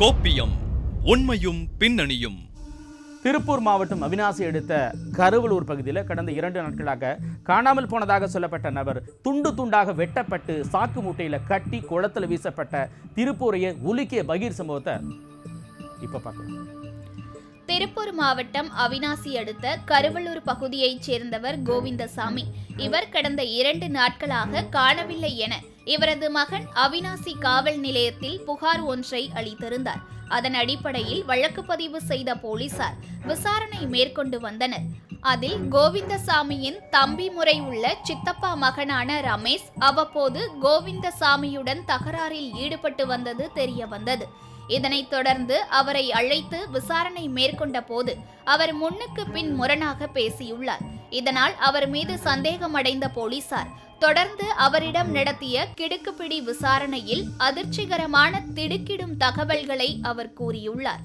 கோப்பியம் உண்மையும் பின்னணியும். திருப்பூர் மாவட்டம் அவினாசி எடுத்த கருவலூர் பகுதியில் கடந்த இரண்டு நாட்களாக காணாமல் போனதாக சொல்லப்பட்ட நபர் துண்டு துண்டாக வெட்டப்பட்டு சாக்கு மூட்டையில் கட்டி குளத்தில் வீசப்பட்ட திருப்பூரைய உலுக்கிய பகீர் சம்பவத்தை இப்போ பார்க்கலாம். திருப்பூர் மாவட்டம் அவினாசி அடுத்த கருவலூர் பகுதியைச் சேர்ந்தவர் கோவிந்தசாமி. இவர் கடந்த இரண்டு நாட்களாக காணவில்லை என இவரது மகன் அவினாசி காவல் நிலையத்தில் புகார் ஒன்றை அளித்திருந்தார். அதன் அடிப்படையில் வழக்கு பதிவு செய்த போலீசார் விசாரணை மேற்கொண்டு வந்தனர். அதில் கோவிந்தசாமியின் தம்பி முறை உள்ள சித்தப்பா மகனான ரமேஷ் அவ்வப்போது கோவிந்தசாமியுடன் தகராறில் ஈடுபட்டு வந்தது தெரிய வந்தது. இதனைத் தொடர்ந்து அவரை அழைத்து விசாரணை மேற்கொண்ட போது அவர் முன்னுக்கு பின் முரணாக பேசியுள்ளார். இதனால் அவர் மீது சந்தேகமடைந்த போலீசார் தொடர்ந்து அவரிடம் நடத்திய கிடுக்குப்பிடி விசாரணையில் அதிர்ச்சிகரமான திடுக்கிடும் தகவல்களை அவர் கூறியுள்ளார்.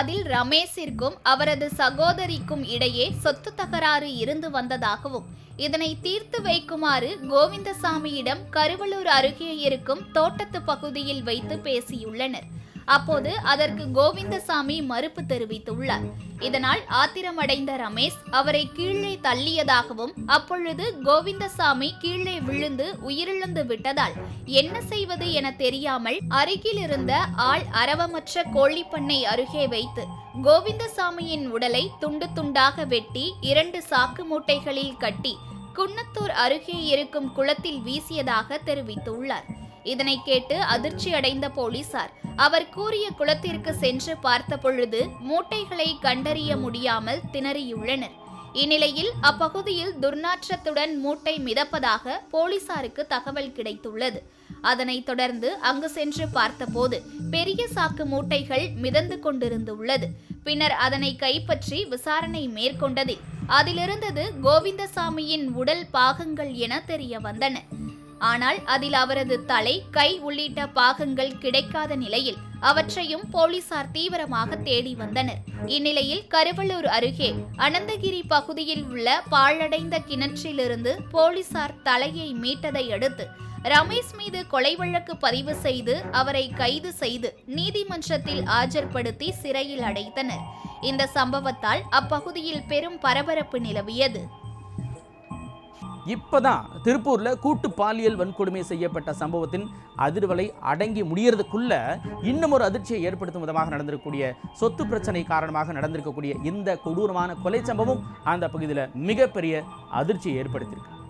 அதில் ரமேஷிற்கும் அவரது சகோதரிக்கும் இடையே சொத்து தகராறு இருந்து வந்ததாகவும் இதனை தீர்த்து வைக்குமாறு கோவிந்தசாமியிடம் கருவலூர் அருகே இருக்கும் தோட்டத்து பகுதியில் வைத்து பேசியுள்ளனர். அப்போது அதற்கு கோவிந்தசாமி மறுப்பு தெரிவித்துள்ளார். இதனால் ஆத்திரமடைந்த ரமேஷ் அவரை கீழே தள்ளியதாகவும் அப்பொழுது கோவிந்தசாமி கீழே விழுந்து உயிரிழந்து விட்டதால் என்ன செய்வது என தெரியாமல் அருகில் இருந்த ஆள் அரவமற்ற கோழிப்பண்ணை அருகே வைத்து கோவிந்தசாமியின் உடலை துண்டு துண்டாக வெட்டி இரண்டு சாக்கு மூட்டைகளில் கட்டி குன்னத்தூர் அருகே இருக்கும் குளத்தில் வீசியதாக தெரிவித்துள்ளார். இதனை கேட்டு அதிர்ச்சி அடைந்த போலீசார் அவர் கூறிய குளத்திற்கு சென்று பார்த்த பொழுது மூட்டைகளை கண்டறிய முடியாமல் திணறியுள்ளனர். இந்நிலையில் அப்பகுதியில் துர்நாற்றத்துடன் மூட்டை மிதப்பதாக போலீசாருக்கு தகவல் கிடைத்துள்ளது. அதனைத் தொடர்ந்து அங்கு சென்று பார்த்தபோது பெரிய சாக்கு மூட்டைகள் மிதந்து கொண்டிருந்துள்ளது. பின்னர் அதனை கைப்பற்றி விசாரணை மேற்கொண்டதில் அதிலிருந்தது கோவிந்தசாமியின் உடல் பாகங்கள் என தெரிய வந்தன ஆனால் அதில் அவரது தலை கை உள்ளிட்ட பாகங்கள் கிடைக்காத நிலையில் அவற்றையும் போலீசார் தீவிரமாக தேடி வந்தனர். இந்நிலையில் கருவள்ளூர் அருகே அனந்தகிரி பகுதியில் உள்ள பாழடைந்த கிணற்றிலிருந்து போலீசார் தலையை மீட்டதை அடுத்து ரமேஷ் மீது கொலை வழக்கு பதிவு செய்து அவரை கைது செய்து நீதிமன்றத்தில் ஆஜர்படுத்தி சிறையில் அடைத்தனர். இந்த சம்பவத்தால் அப்பகுதியில் பெரும் பரபரப்பு நிலவியது. இப்போ தான் திருப்பூரில் கூட்டு பாலியல் வன்கொடுமை செய்யப்பட்ட சம்பவத்தின் அதிர்வலை அடங்கி முடியறதுக்குள்ள இன்னும் ஒரு அதிர்ச்சியை ஏற்படுத்தும் விதமாக நடந்திருக்கக்கூடிய சொத்து பிரச்சனை காரணமாக நடந்திருக்கக்கூடிய இந்த கொடூரமான கொலை சம்பவம் அந்த பகுதியில் மிகப்பெரிய அதிர்ச்சியை ஏற்படுத்தியிருக்கு.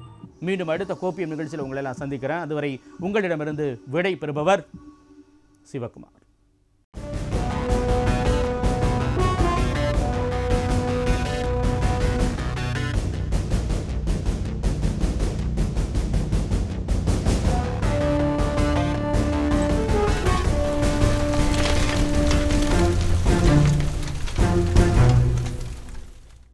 மீண்டும் அடுத்த கோப்பியம் நிகழ்ச்சியில் உங்களை எல்லாம் சந்திக்கிறேன். அதுவரை உங்களிடமிருந்து விடை பெறுபவர் சிவகுமார்.